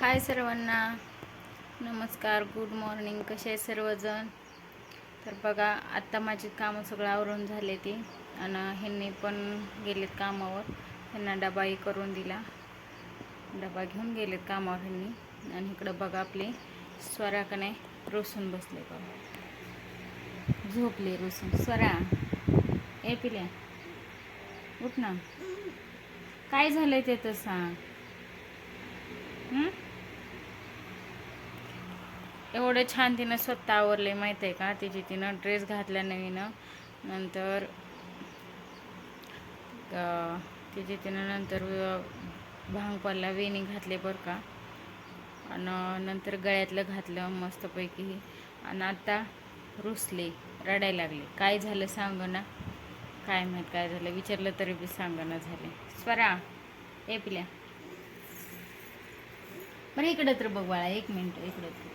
हाय सर्वांना. नमस्कार good morning कसे आहे सर्वजण? तर बघा आत्ता माझी कामं सगळं आवरून झाले ती. आणि ह्यांनी पण गेलेत कामावर. ह्यांना डबाही करून दिला. डबा घेऊन गेलेत कामावर ह्यांनी. आणि इकडं बघा आपली स्वरा नाही रोसून बसले बघा. झोपले रोसून. स्वरा ए पिल्या उठ ना. काय झालं ते तर सांग. एवढं छान तिनं स्वतः आवरले माहीत आहे का? तिची तिनं ड्रेस घातला नवीन. नंतर तिची तिनं नंतर भांग पडला वेणी घातले बरं का. आणि नंतर गळ्यातलं घातलं मस्तपैकी. आणि आता रुसले रडायला लागले. काय झालं सांग ना काय माहीत काय झालं? विचारलं तरी बी सांगणं झाले. स्वरा ए पिल्या. बरं इकडं तर बघ बाळा एक मिनटं इकडं तर.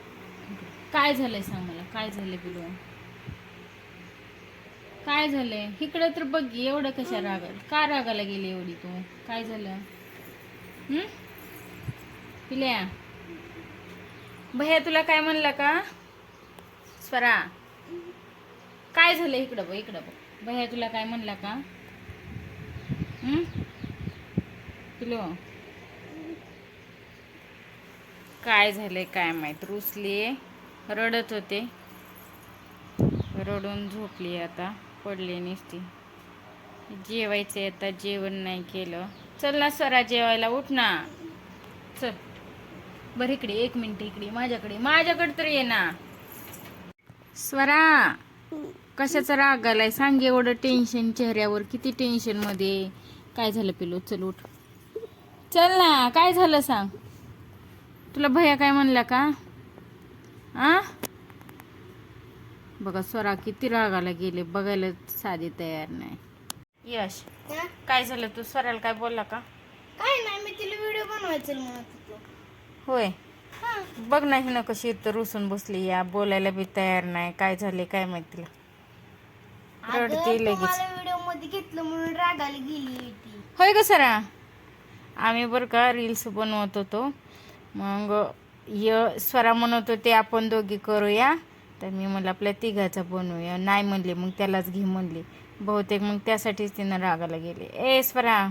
काय झालंय सांग मला? काय झालंय पिलू काय झालंय? इकडे तर बघ एवढं कशा रागाल का रागाला गेली एवढी तू? काय झालं? हम्म पिल्या? भैया तुला काय म्हणला का? स्वरा काय झालं इकडं बघ इकडं बघ. भैया तुला काय म्हणला का? हम्म पिलो? काय झालंय काय माहीत? रुसली? रडत होते. रडून झोपली आता. पडली नसती. जेवायचे आता. जेवण नाही केलं. चल ना स्वरा जेवायला. उठ ना. चल. बरं इकडे. एक मिनिट इकडे. माझ्याकडे. माझ्याकडे तर ये ना. स्वरा कशाचा राग आलाय? सांग एवढं टेन्शन चेहऱ्यावर. किती टेन्शनमध्ये? काय झालं पिलो चल उठ. चल ना. काय झालं सांग? तुला भैया काय म्हणला का? आ बघा स्वरा किती रागाला गेले बघायला साधी तयार नाही. यश काय झालं? तू स्वराला काय बोलला का? काय नाही मी तिला व्हिडिओ बनवायचं म्हणत होतो. होय? हा. बघ नाही ना कशी इथं रुसून बसली या बोलायला बी तयार नाही. काय झाले काय माहीत तिला. रडते लगेच. तुम्हाला व्हिडिओमध्ये घेतलं म्हणून रागाला गेली होय का सरा आम्ही बरं का रील्स बनवत होतो. मग य स्वरा म्हणत होते आपण दोघी करूया. तर मी म्हणलं आपल्या तिघाचा बनवूया. नाही म्हणले मग त्यालाच घे म्हणले. बहुतेक मग त्यासाठीच तिनं रागाला गेले. ए स्वरा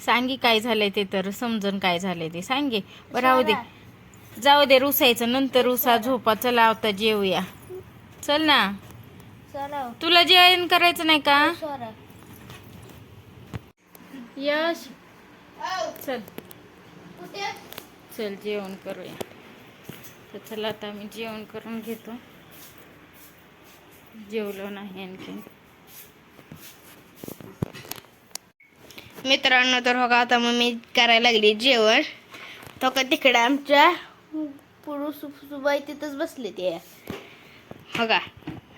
सांगी काय झालंय ते तर समजून काय झालंय ते. सांगे. राहू दे. जाऊ दे रुसायचं. नंतर रुसा झोपा. चला आता जेवूया चल ना. चला. तुला जेवण करायचं नाही का? सोरा यश. चल. चल जेवण करूया. तर चला आता मी जेवण करून घेतो. जेवलो नाही आणखी. मित्रांनो तर बघा आता मग मी करायला लागली जेवण. तो का तिकडे आमच्या पुरुष सुबाई तिथंच बसले ते. बघा.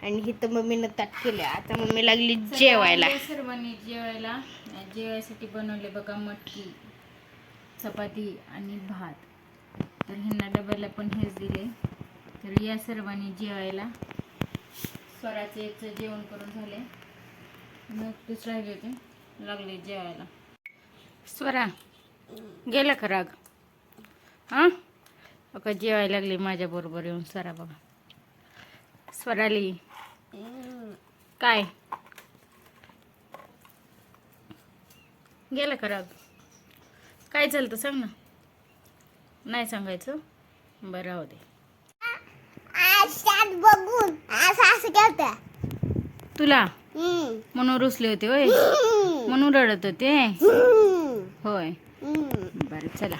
आणि इथं मम्मीनं ताट केलं आता मम्मी लागली जेवायला. सर्वांनी जेवायला. जेवायसाठी बनवले बघा मटकी चपाती आणि भात. तर ह्यांना डब्याला पण हेच दिले. तर या सर्वांनी जेवायला स्वराचे जेवण करून झाले. मग तेच राहिले होते. लागले जेवायला. स्वरा गेला का राग? हां? बघा जेवायला लागली माझ्या बरोबर येऊन स्वरा बाबा स्वराली काय? गेलं का राग? काय झालं तर सांग ना. नाही सांगायचं. बरं राहू दे. बघून असं असं तुला? म्हणून रुसले होते होय? म्हणून रडत होते? होय. बरं चला.